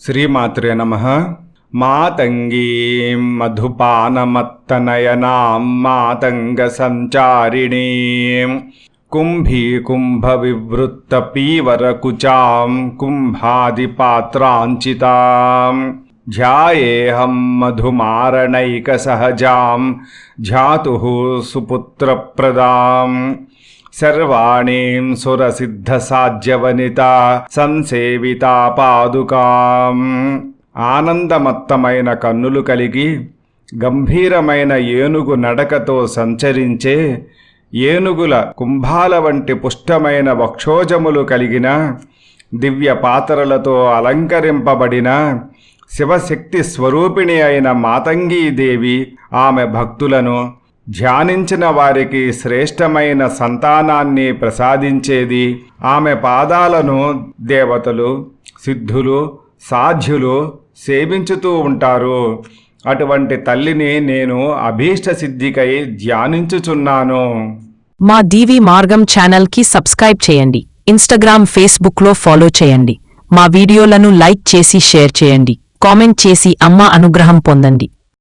శ్రీమాత్రే నమ మాతంగీం మధుపానమత్తనయనాం మాతంగ సంచారిణీం కుంభీకుంభవివృత్తపీవరకుచాం కుంభాదిపాత్రాంచితాం ధ్యాయేహం మధుమారణైకసహజాం ధ్యాతు సుపుత్రప్రదాం సర్వాణీం సురసిద్ధసాధ్యవనిత సంసేవితా పాదుకాం ఆనందమత్తమైన కన్నులు కలిగి గంభీరమైన ఏనుగు నడకతో సంచరించే ఏనుగుల కుంభాల వంటి పుష్టమైన వక్షోజములు కలిగిన దివ్య పాత్రలతో అలంకరింపబడిన శివశక్తి స్వరూపిణి అయిన మాతంగీదేవి ఆమె భక్తులను ధ్యానించిన వారికి శ్రేష్టమైన సంతానాన్ని ప్రసాదించేది. ఆమె పాదాలను దేవతలు సిద్ధులు సాధ్యులు సేవించుతూ ఉంటారు. అటువంటి తల్లిని నేను అభీష్ట సిద్ధికై ధ్యానించుచున్నాను. మా డివి మార్గం ఛానల్కి సబ్స్క్రైబ్ చేయండి. ఇన్స్టాగ్రామ్ ఫేస్బుక్లో ఫాలో చేయండి. మా వీడియోలను లైక్ చేసి షేర్ చేయండి. కామెంట్ చేసి అమ్మ అనుగ్రహం పొందండి.